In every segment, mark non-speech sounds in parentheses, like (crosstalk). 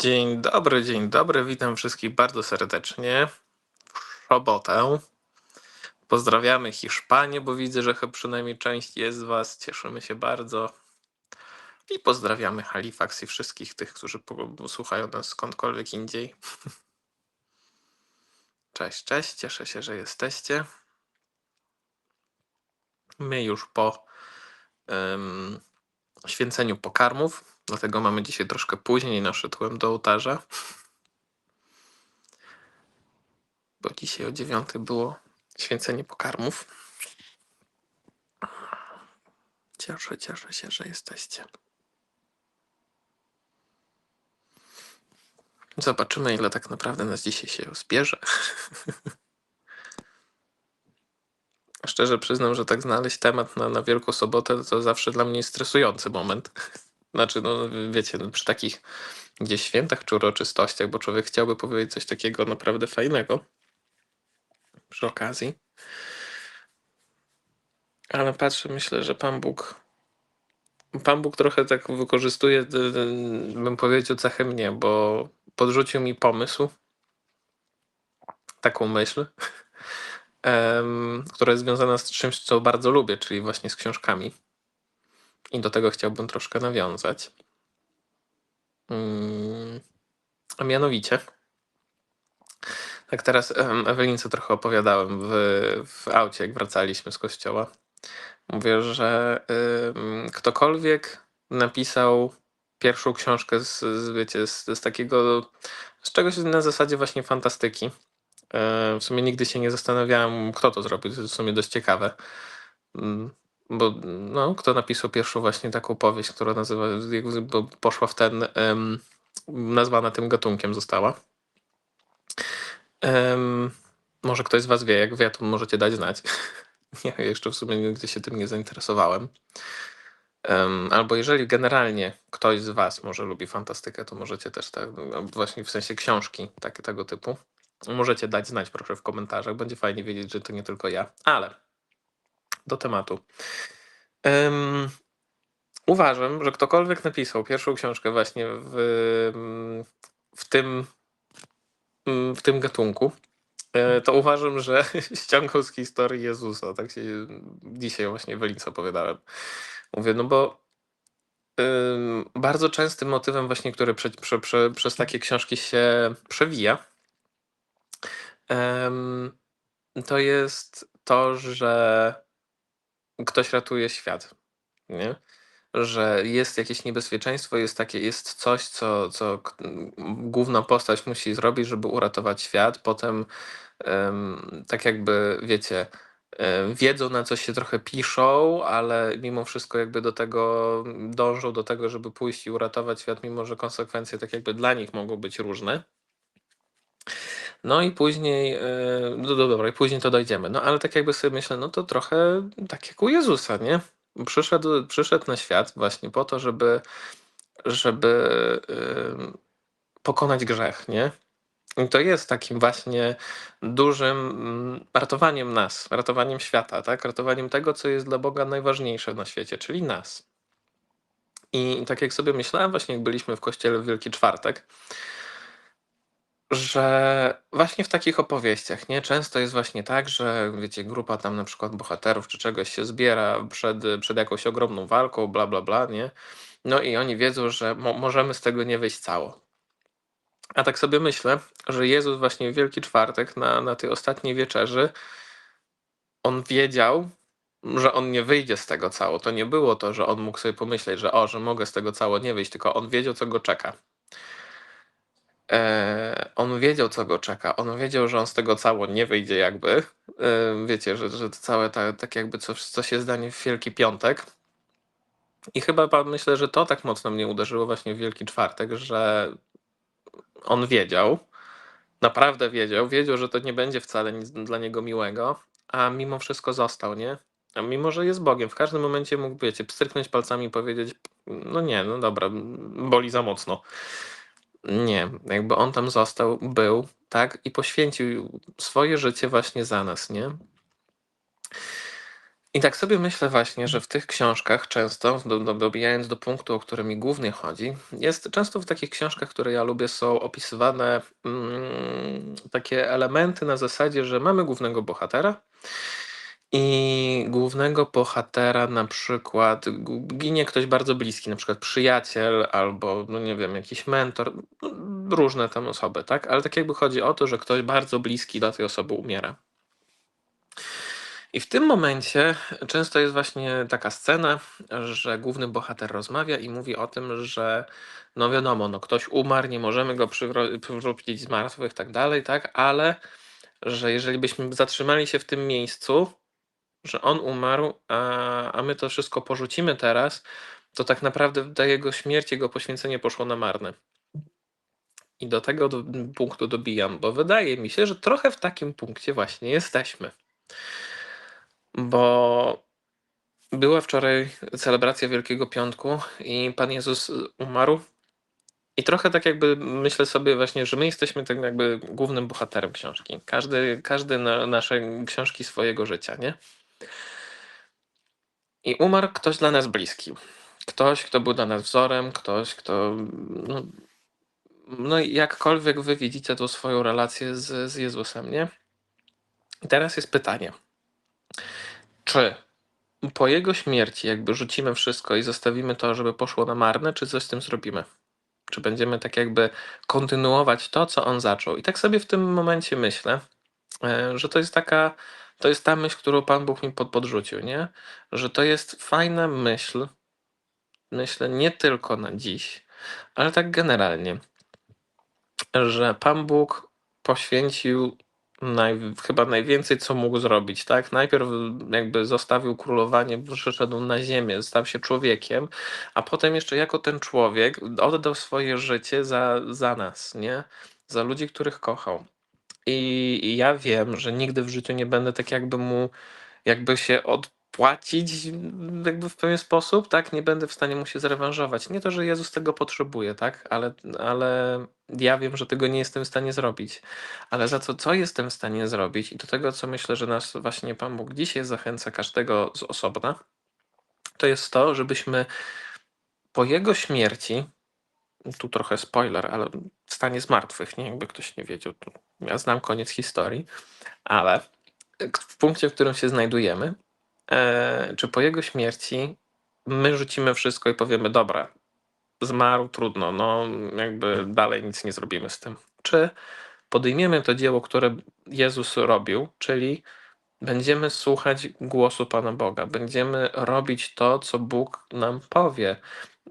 Dzień dobry, dzień dobry. Witam wszystkich bardzo serdecznie w sobotę. Pozdrawiamy Hiszpanię, bo widzę, że chyba przynajmniej część jest z Was. Cieszymy się bardzo. I pozdrawiamy Halifax i wszystkich tych, którzy słuchają nas skądkolwiek indziej. (laughs) Cześć, cześć. Cieszę się, że jesteście. My już po em, święceniu pokarmów, dlatego mamy dzisiaj troszkę później nasze tłem do ołtarza. bo dzisiaj o dziewiątej było święcenie pokarmów. Cieszę, cieszę się, że jesteście. Zobaczymy, ile tak naprawdę nas dzisiaj się zbierze. (laughs) Szczerze przyznam, że tak znaleźć temat na, na Wielką Sobotę to zawsze dla mnie stresujący moment. Znaczy, no wiecie, no, przy takich gdzieś świętach czy uroczystościach, bo człowiek chciałby powiedzieć coś takiego naprawdę fajnego przy okazji. Ale patrzę, myślę, że Pan Bóg. Pan Bóg trochę tak wykorzystuje, bym powiedział, cechę mnie, bo podrzucił mi pomysł, taką myśl, (laughs) która jest związana z czymś, co bardzo lubię, czyli właśnie z książkami. I do tego chciałbym troszkę nawiązać. Mm, A mianowicie, tak teraz Ewelince trochę opowiadałem w, w aucie, jak wracaliśmy z kościoła. Mówię, że ym, ktokolwiek napisał pierwszą książkę z, z wiecie, z, z takiego, z czegoś na zasadzie właśnie fantastyki. Yy, w sumie nigdy się nie zastanawiałem, kto to zrobił, to jest w sumie dość ciekawe. Ym, Bo no, kto napisał pierwszą właśnie taką powieść, która nazywa, bo poszła w ten, ym, nazwana tym gatunkiem została. Ym, może ktoś z was wie, jak wie, to możecie dać znać. (laughs) Ja jeszcze w sumie nigdy się tym nie zainteresowałem. Em, albo jeżeli generalnie ktoś z Was może lubi fantastykę, to możecie też tak, no, właśnie w sensie książki tak, tego typu. Możecie dać znać proszę w komentarzach. Będzie fajnie wiedzieć, że to nie tylko ja. Ale do tematu. Em, uważam, że ktokolwiek napisał pierwszą książkę właśnie w, w tym w tym gatunku, e, to uważam, że (laughs) ściągał z historii Jezusa. Tak się dzisiaj właśnie w Lince opowiadałem. Mówię, no bo ym, bardzo częstym motywem właśnie, który prze, prze, prze, przez takie książki się przewija, to jest to, że ktoś ratuje świat, nie? Że jest jakieś niebezpieczeństwo, jest takie, jest coś, co, co główna postać musi zrobić, żeby uratować świat. Potem, em, tak jakby, wiecie, e, wiedzą na co się trochę piszą, ale mimo wszystko jakby do tego dążą do tego, żeby pójść i uratować świat, mimo że konsekwencje tak jakby dla nich mogą być różne. No i później, e, no do- dobra, i później to dojdziemy. No ale tak jakby sobie myślę, no to trochę tak jak u Jezusa, nie? Przyszedł, przyszedł na świat właśnie po to, żeby, żeby ym, pokonać grzech, nie? I to jest takim właśnie dużym mm, ratowaniem nas, ratowaniem świata, tak? Ratowaniem tego, co jest dla Boga najważniejsze na świecie, czyli nas. I tak jak sobie myślałem, właśnie jak byliśmy w kościele w Wielki Czwartek, że właśnie w takich opowieściach, nie? Często jest właśnie tak, że wiecie, grupa tam na przykład bohaterów czy czegoś się zbiera przed, przed jakąś ogromną walką, bla, bla, bla, nie? No i oni wiedzą, że mo możemy z tego nie wyjść cało. A tak sobie myślę, że Jezus właśnie w Wielki Czwartek na, na tej ostatniej wieczerzy, on wiedział, że on nie wyjdzie z tego cało. To nie było to, że on mógł sobie pomyśleć, że o, że mogę z tego cało nie wyjść, tylko on wiedział, co go czeka. E, on wiedział, co go czeka. On wiedział, że on z tego cało nie wyjdzie jakby. E, wiecie, że, że to całe ta, tak jakby coś, co się zdanie w Wielki Piątek. I chyba myślę, że to tak mocno mnie uderzyło właśnie w Wielki Czwartek, że on wiedział, naprawdę wiedział, wiedział, że to nie będzie wcale nic dla niego miłego, a mimo wszystko został, nie? A mimo, że jest Bogiem, w każdym momencie mógł, wiecie, pstryknąć palcami i powiedzieć, no nie, no dobra, boli za mocno. Nie, jakby on tam został, był, tak, i poświęcił swoje życie właśnie za nas, nie? I tak sobie myślę właśnie, że w tych książkach często, do, do, dobijając do punktu, o który mi głównie chodzi, jest często w takich książkach, które ja lubię, są opisywane mm, takie elementy na zasadzie, że mamy głównego bohatera i głównego bohatera na przykład ginie ktoś bardzo bliski, na przykład przyjaciel albo, no nie wiem, jakiś mentor, no, różne tam osoby, tak? Ale tak jakby chodzi o to, że ktoś bardzo bliski dla tej osoby umiera. I w tym momencie często jest właśnie taka scena, że główny bohater rozmawia i mówi o tym, że no wiadomo, no ktoś umarł, nie możemy go przywrócić z martwych, tak dalej, tak, ale że jeżeli byśmy zatrzymali się w tym miejscu, że on umarł, a, a my to wszystko porzucimy teraz, to tak naprawdę ta jego śmierć, jego poświęcenie poszło na marne. I do tego do, punktu dobijam, bo wydaje mi się, że trochę w takim punkcie właśnie jesteśmy. Bo była wczoraj celebracja Wielkiego Piątku i Pan Jezus umarł. I trochę tak jakby myślę sobie właśnie, że my jesteśmy tak jakby głównym bohaterem książki. Każdy, każdy na nasze książki swojego życia, nie? I umarł ktoś dla nas bliski. Ktoś, kto był dla nas wzorem, ktoś, kto. No, no jakkolwiek wy widzicie tą swoją relację z, z Jezusem, nie? I teraz jest pytanie. Czy po jego śmierci jakby rzucimy wszystko i zostawimy to, żeby poszło na marne, czy coś z tym zrobimy? Czy będziemy tak jakby kontynuować to, co on zaczął? I tak sobie w tym momencie myślę, e, że to jest taka, to jest ta myśl, którą Pan Bóg mi pod, podrzucił, nie? Że to jest fajna myśl, myślę nie tylko na dziś, ale tak generalnie, że Pan Bóg poświęcił naj, chyba najwięcej, co mógł zrobić, tak? Najpierw jakby zostawił królowanie, przyszedł na ziemię, stał się człowiekiem, a potem jeszcze jako ten człowiek oddał swoje życie za, za nas, nie? Za ludzi, których kochał. I, ja wiem, że nigdy w życiu nie będę tak jakby mu, jakby się odpłacić jakby w pewien sposób, tak? Nie będę w stanie mu się zrewanżować. Nie to, że Jezus tego potrzebuje, tak? Ale, ale ja wiem, że tego nie jestem w stanie zrobić. Ale za to, co jestem w stanie zrobić i do tego, co myślę, że nas właśnie Pan Bóg dzisiaj zachęca każdego z osobna, to jest to, żebyśmy po Jego śmierci, tu trochę spoiler, ale stanie zmartwych, nie? Jakby ktoś nie wiedział, to ja znam koniec historii, ale w punkcie, w którym się znajdujemy, e, czy po jego śmierci my rzucimy wszystko i powiemy, dobra, zmarł, trudno, no jakby dalej nic nie zrobimy z tym. Czy podejmiemy to dzieło, które Jezus robił, czyli będziemy słuchać głosu Pana Boga, będziemy robić to, co Bóg nam powie,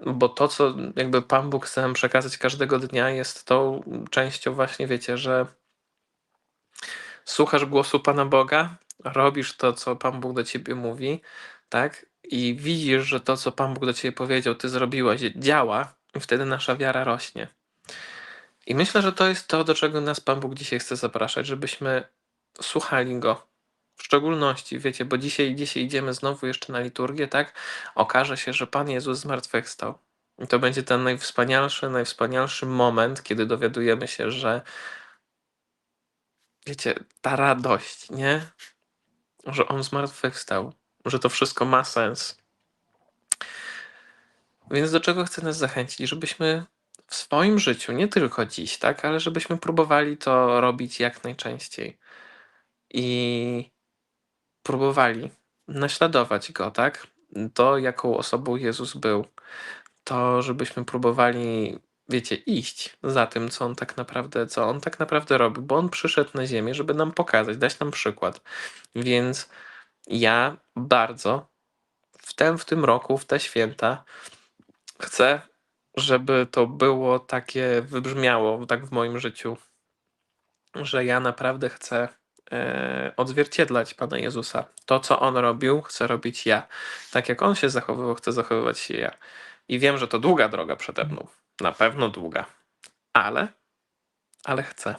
bo to, co jakby Pan Bóg chce nam przekazać każdego dnia, jest tą częścią właśnie, wiecie, że słuchasz głosu Pana Boga, robisz to, co Pan Bóg do ciebie mówi, tak? I widzisz, że to, co Pan Bóg do ciebie powiedział, ty zrobiłaś, działa, i wtedy nasza wiara rośnie. I myślę, że to jest to, do czego nas Pan Bóg dzisiaj chce zapraszać, żebyśmy słuchali Go. W szczególności, wiecie, bo dzisiaj, dzisiaj idziemy znowu jeszcze na liturgię, tak? Okaże się, że Pan Jezus zmartwychwstał. I to będzie ten najwspanialszy, najwspanialszy moment, kiedy dowiadujemy się, że wiecie, ta radość, nie? Że On zmartwychwstał, że to wszystko ma sens. Więc do czego chcę nas zachęcić? Żebyśmy w swoim życiu, nie tylko dziś, tak, ale żebyśmy próbowali to robić jak najczęściej. I próbowali naśladować go, tak? To, jaką osobą Jezus był. To, żebyśmy próbowali, wiecie, iść za tym, co on tak naprawdę, co on tak naprawdę robił, bo on przyszedł na ziemię, żeby nam pokazać, dać nam przykład. Więc ja bardzo w tym, w tym roku, w te święta, chcę, żeby to było takie, wybrzmiało tak w moim życiu, że ja naprawdę chcę e, odzwierciedlać Pana Jezusa. To, co On robił, chcę robić ja. Tak jak On się zachowywał, chcę zachowywać się ja. I wiem, że to długa droga przede mną. Na pewno długa. Ale, ale chcę.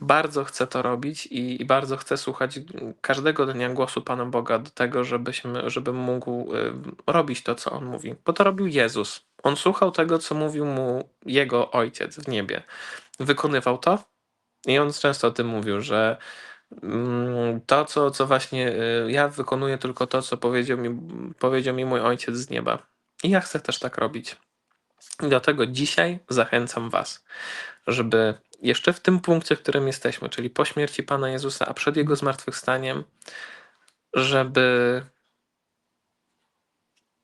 Bardzo chcę to robić i, i bardzo chcę słuchać każdego dnia głosu Pana Boga do tego, żebyśmy, żeby mógł y, robić to, co On mówi. Bo to robił Jezus. On słuchał tego, co mówił mu Jego Ojciec w niebie. Wykonywał to i On często o tym mówił, że Mm, To, co, co właśnie y, ja wykonuję tylko to, co powiedział mi, powiedział mi mój ojciec z nieba. I ja chcę też tak robić. Dlatego dzisiaj zachęcam Was, żeby jeszcze w tym punkcie, w którym jesteśmy, czyli po śmierci Pana Jezusa, a przed Jego zmartwychwstaniem, żeby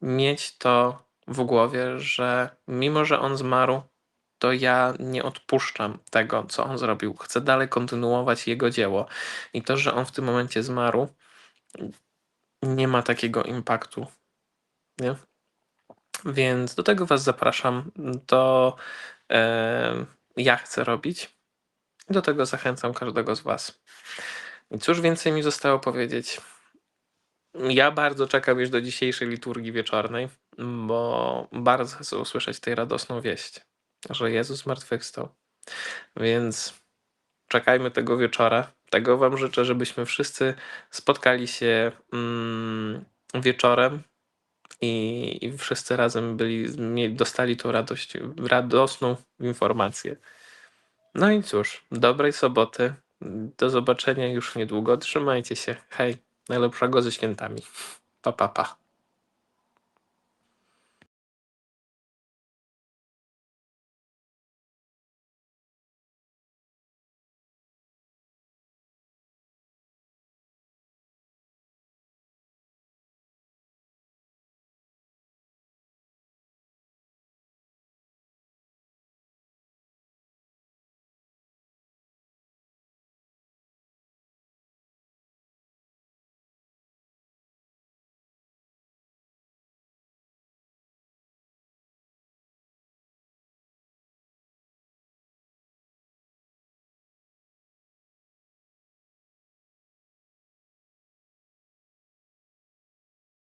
mieć to w głowie, że mimo, że On zmarł, to ja nie odpuszczam tego, co On zrobił. Chcę dalej kontynuować Jego dzieło. I to, że On w tym momencie zmarł, nie ma takiego impaktu. Nie? Więc do tego Was zapraszam. To e, ja chcę robić. Do tego zachęcam każdego z Was. I cóż więcej mi zostało powiedzieć? Ja bardzo czekam już do dzisiejszej liturgii wieczornej, bo bardzo chcę usłyszeć tej radosną wieść, że Jezus zmartwychwstał. Więc czekajmy tego wieczora. Tego Wam życzę, żebyśmy wszyscy spotkali się mm, wieczorem i, i wszyscy razem byli, dostali tą radość, radosną informację. No i cóż, dobrej soboty. Do zobaczenia już niedługo. Trzymajcie się. Hej, najlepszego ze świętami. Pa, pa, pa.